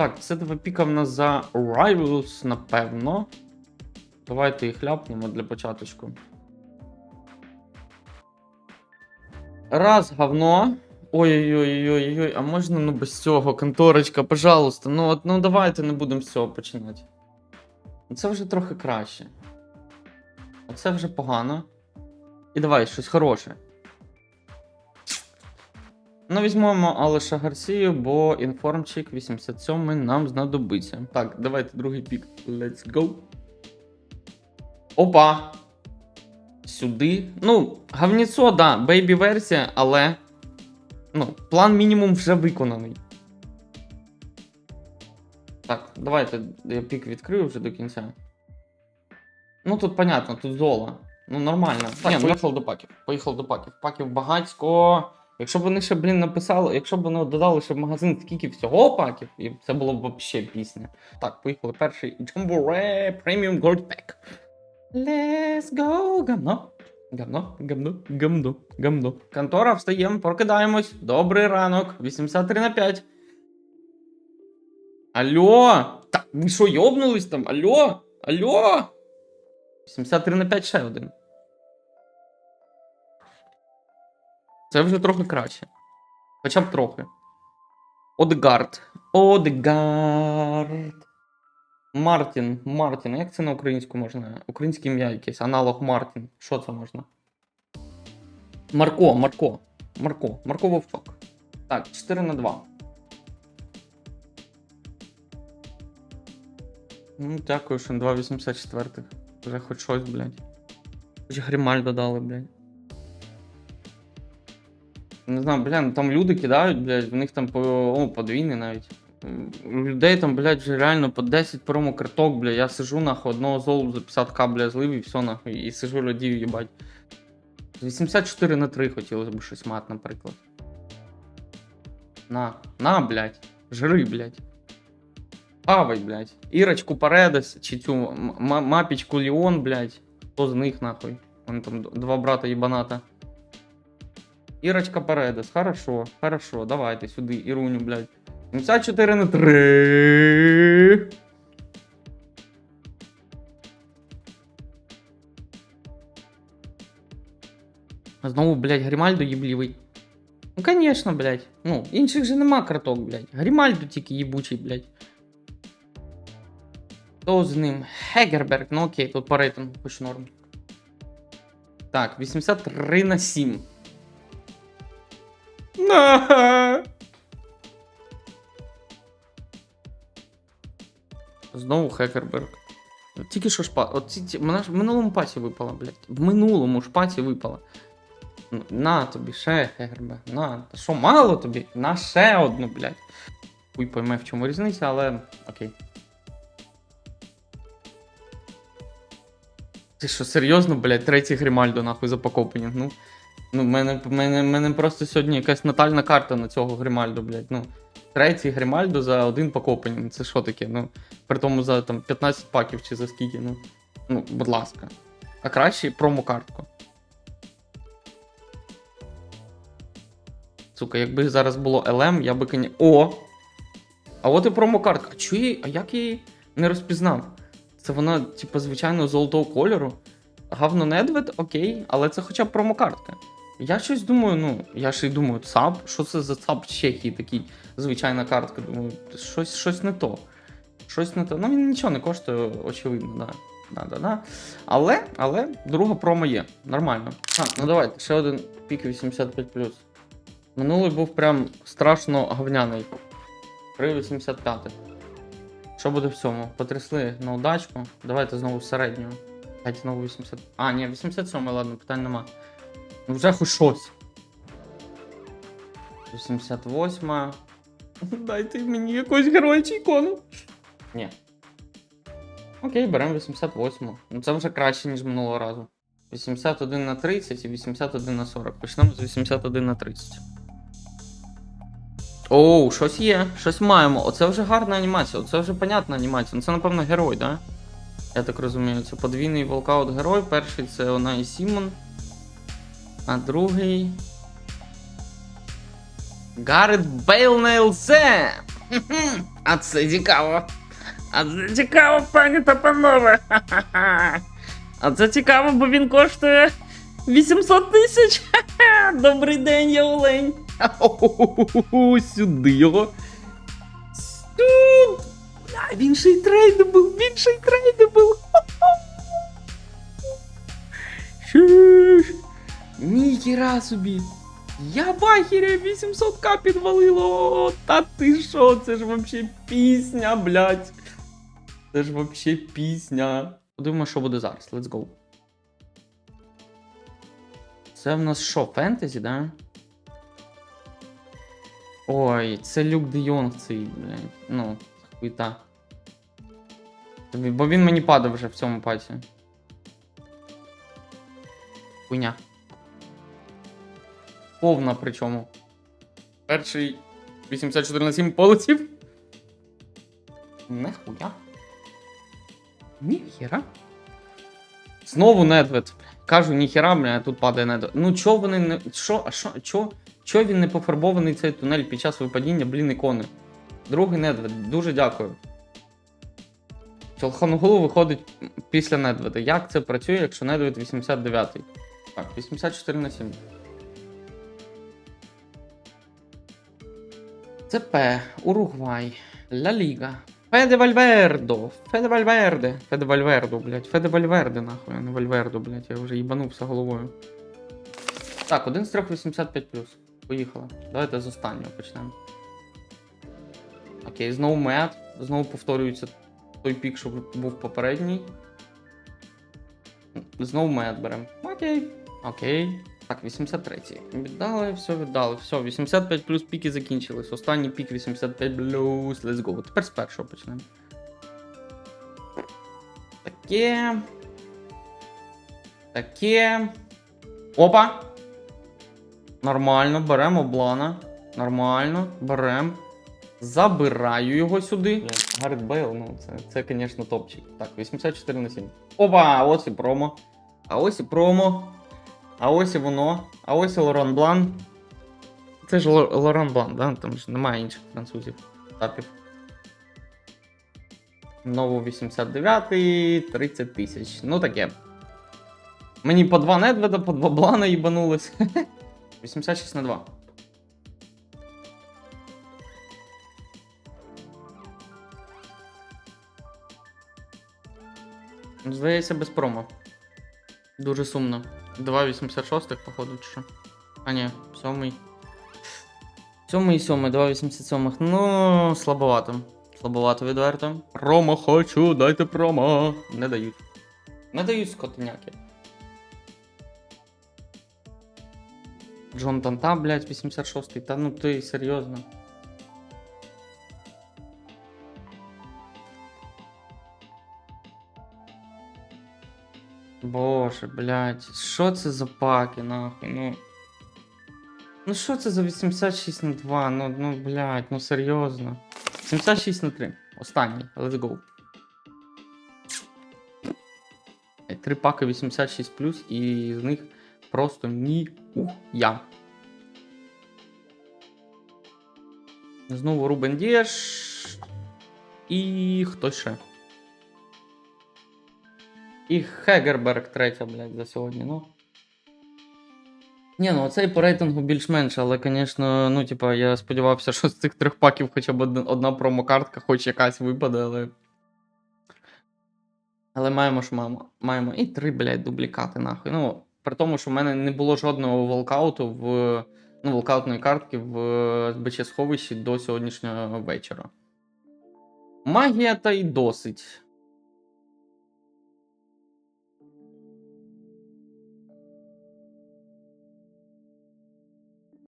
Так, це два піка в нас за Rivals, напевно. Давайте їх ляпнемо для початочку. Раз, говно. Ой-ой-ой-ой-ой, а можна ну без цього, конторочка, пожалуйста. Ну от ну давайте не будемо з цього починати. Це вже трохи краще. Оце вже погано. І давай щось хороше. Ну, візьмемо Алиша Гарсію, бо інформчик 87 нам знадобиться. Так, давайте другий пік. Let's go. Опа. Сюди. Ну, гавніцо, да, бейбі версія, але. Ну, план мінімум вже виконаний. Так, давайте я пік відкрию вже до кінця. Ну тут понятно, тут зола. Ну нормально. Так, Ні, ну, поїхав до паків. Поїхав до паків. Паків багатько. Якщо б вони ще, блін, написали, якщо б вони додали, що в магазин скільки всього паків, і це було б вообще пісня. Так, поїхали. Перший Jumbo Ray Premium Gold Pack. Let's go, гамно. Гамно, гамно, гамно, гамно. Контора, встаємо, прокидаємось. Добрий ранок. 83 на 5. Алло! Так, ви що, йобнулись там? Алло? Алло? 73 на 5 ще один. Це вже трохи краще. Хоча б трохи. Одегард. Одегард. Мартін. Мартін. Як це на українську можна? Українське ім'я якесь. Аналог Мартін. Що це можна? Марко, Марко. Марко. Марко Вовчок. Так, 4 на 2. Ну, дякую, що на 2,84. Вже хоч щось, блядь. Хоч Грімаль додали, блядь. Не знаю, бля, ну там люди кидають, блядь, в них там по о, подвійний навіть. Людей там, блядь, вже реально по 10 промокарток, бля. Я сижу нахуй одного золу за 50к, бля, злив і все нахуй. І сижу радію, їбать. 84 на 3 хотілося б щось мати, наприклад. На, на, блядь. Жри, блядь. Павай, блядь. Ірочку Паредес, чи цю мапічку Ліон, блядь. Хто з них нахуй? Вон там два брата єбаната. Ірочка Паредес, хорошо, хорошо, давайте сюди, Іруню, блядь. 74 на 3. Знову, блядь, Грімальдо їблівий. Ну, конечно, блядь. Ну, інших же нема карток, блядь. Грімальдо тільки їбучий, блядь. Хто з ним? Хегерберг, ну окей, тут по рейтингу хоч норм. Так, 83 на 7. На! Знову Хекерберг. Тільки що ж па. От ці, ж в минулому паті випала, блядь. В минулому ж паті випала. Ну, На тобі, ще Хекерберг. На. Що, мало тобі? На ще одну, блядь. Хуй пойме, в чому різниця, але окей. Ти що, серйозно, блядь, третій Грімальдо нахуй за? Ну, ну в мене, мене, мене просто сьогодні якась натальна карта на цього Грімальдо, блядь. Ну, третій Грімальдо за один покопання. Це що таке? Ну, при тому за там 15 паків чи за скільки, ну. Ну, будь ласка. А краще промокартку. Сука, якби зараз було LM, я би коня. О! А от і промокартка. А її, а як її не розпізнав? Це вона, типу, звичайно, золотого кольору. Гавно Недвед, окей, але це хоча б промокартка. Я щось думаю, ну, я ще й думаю, ЦАП, що це за ЦАП Чехії такий звичайна картка. Думаю, щось, щось не то. Щось не то. Ну, він нічого не коштує, очевидно, да. Да, да, да. Але, але друга промо є. Нормально. Так, ну давайте, ще один пік 85. Минулий був прям страшно говняний. 3,85. Що буде в цьому? Потрясли на удачку. Давайте знову середню. Дайте знову 80. А, ні, 87, ладно, питань нема. Ну вже хоч щось. 88. Дайте мені якусь геройчу ікону. Ні. Окей, беремо 88. Ну це вже краще, ніж минулого разу. 81 на 30 і 81 на 40. Почнемо з 81 на 30. Оу, щось є, щось маємо. Оце вже гарна анімація, оце вже понятна анімація. Ну це, напевно, герой, да? Я так розумію, це подвійний волкаут герой. Перший це вона і Сімон. А другий. Гаррет Бейл на ЛЦ! А це цікаво. А це цікаво, пані та панове. А це цікаво, бо він коштує 800 тисяч. Добрий день, я Олень. Сюди його. Він ще й трейдабл, він ще й трейдабл. Ніхіра собі. Я бахіря 800к підвалило. Та ти що? Це ж вообще пісня, блядь. Це ж вообще пісня. Подивимо, що буде зараз. Let's go. Це в нас що, фентезі, да? Ой, це Люк Де цей, блядь. Ну, хуйта. Бо він мені падав вже в цьому паті. Хуйня. Повна причому. Перший 84 на 7 полетів. Нехуя. Ніхера. Знову недвед. Кажу, ніхера, бля, тут падає недвед. Ну чо вони не. Що, а що, чо, чо він не пофарбований цей тунель під час випадіння, блін, ікони? Другий недвед, дуже дякую. Челхонгул виходить після недведа. Як це працює, якщо недвед 89? Так, 84 на 7. ЦП, Уругвай, Ла Ліга. Феде Вальвердо, Феде Вальверде, Феде Вальвердо, блядь, Феде Вальверде, нахуй, а не Вальвердо, блядь, я вже їбанувся головою. Так, один з трьох 85 Поїхали. Давайте з останнього почнемо. Окей, знову мед. Знову повторюється той пік, що був попередній. Знову мед беремо. Окей. Окей. Так, 83-й. Віддали, все віддали. Все, 85 плюс піки закінчились. Останній пік 85 плюс. Let's go. Тепер з першого почнемо. Таке. Таке. Опа! Нормально, беремо блана. Нормально, беремо. Забираю його сюди. Гаррет Бейл, ну це, це, звісно, топчик. Так, 84 на 7. Опа, ось і промо. А ось і промо. А ось і воно. А ось і Лоран Блан. Це ж Лор- Лоран Блан, да? Там ж немає інших французів. Тапів. Ново 89 30 тисяч. Ну таке. Мені по два недведа, по два блана їбанулось. 86 на 2. Ну, Здається, без промо. Дуже сумно. 2,86, походу, чи що? А ні, сьомий. Сьомий і сьомий, 2,87. Ну, слабовато. Слабовато відверто. Промо хочу, дайте промо. Не дають. Не дають скотиняки. Джон Танта, блядь, 86-й. Та ну ти серйозно. Боже, блядь, що це за паки, нахуй, ну. Ну що це за 86 на 2? Ну, ну, блядь, ну серйозно. 76 на 3. Останній, let's go. Е, Три паки 86 і з них просто ніхуя. Знову Рубен Дієш. І хто ще? І Хегерберг третя, блядь, за сьогодні, ну. Ні, ну оцей по рейтингу більш-менш, але, звісно, ну, типа, я сподівався, що з цих трьох паків хоча б одна, промокартка, хоч якась випаде, але. Але маємо ж маємо. Маємо. І три, блядь, дублікати, нахуй. Ну, при тому, що в мене не було жодного волкауту в. Ну, волкаутної картки в БЧ сховищі до сьогоднішнього вечора. Магія та й досить.